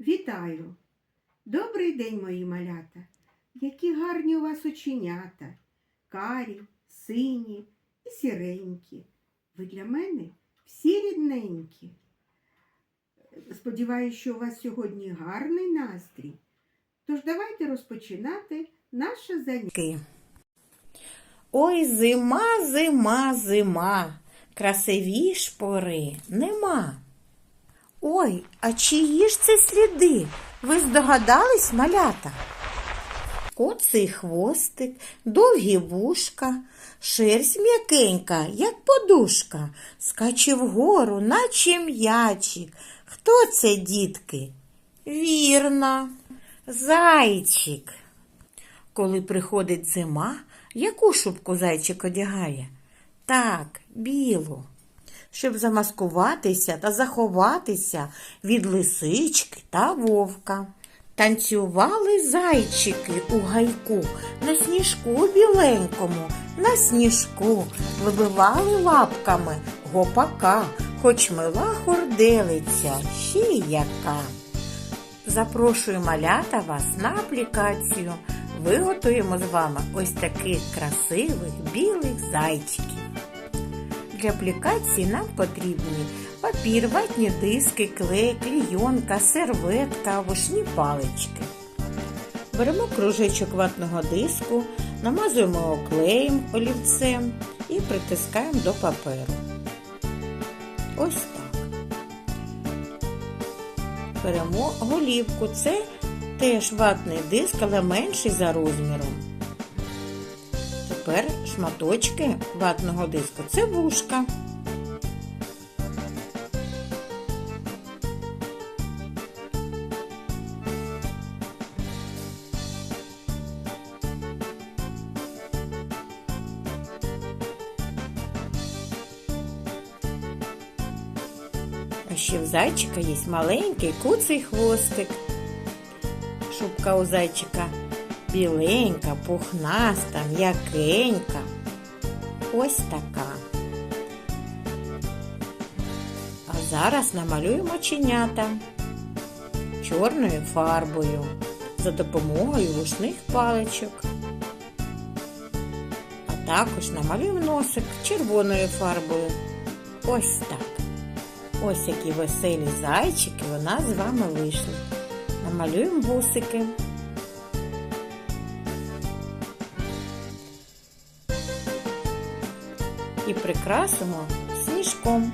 Вітаю! Добрий день, мої малята! Які гарні у вас оченята, карі, сині і сіренькі. Ви для мене всі рідненькі. Сподіваюсь, що у вас сьогодні гарний настрій. Тож давайте розпочинати наше заняття. Ой, зима, зима, зима, красивіш пори нема. Ой, а чиї ж це сліди? Ви здогадались, малята? Коций хвостик, довгі вушка, шерсть м'якенька, як подушка, скаче вгору, наче м'ячик. Хто це, дітки? Вірно, зайчик. Коли приходить зима, яку шубку зайчик одягає? Так, білу. Щоб замаскуватися та заховатися від лисички та вовка. Танцювали зайчики у гайку, на сніжку біленькому, на сніжку вибивали лапками гопака, хоч мила хорделиця, ще яка. Запрошую малята вас на аплікацію. Виготуємо з вами ось таких красивих білих зайчиків. Для аплікації нам потрібні папір, ватні диски, клей, клійонка, серветка, вушні палички. Беремо кружечок ватного диску, намазуємо його клеєм олівцем і притискаємо до паперу. Ось так. Беремо голівку. Це теж ватний диск, але менший за розміром. Тепер шматочки ватного диску це вушка. А ще в зайчика є маленький куций хвостик. Шубка у зайчика біленька, пухнаста, м'якенька. Ось така. А зараз намалюємо оченята чорною фарбою за допомогою вушних паличок. А також намалюємо носик червоною фарбою. Ось так. Ось які веселі зайчики у нас з вами вийшли. Намалюємо вусики. І прикрасимо сніжком.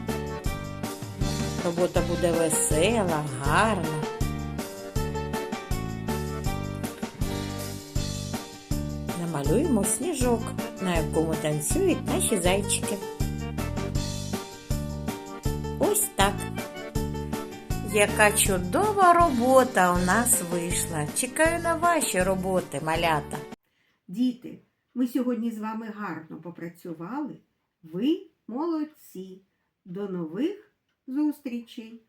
Робота буде весела, гарна. Намалюємо сніжок, на якому танцюють наші зайчики. Ось так. Яка чудова робота у нас вийшла. Чекаю на ваші роботи, малята. Діти, ми сьогодні з вами гарно попрацювали. Ви молодці. До нових зустрічей!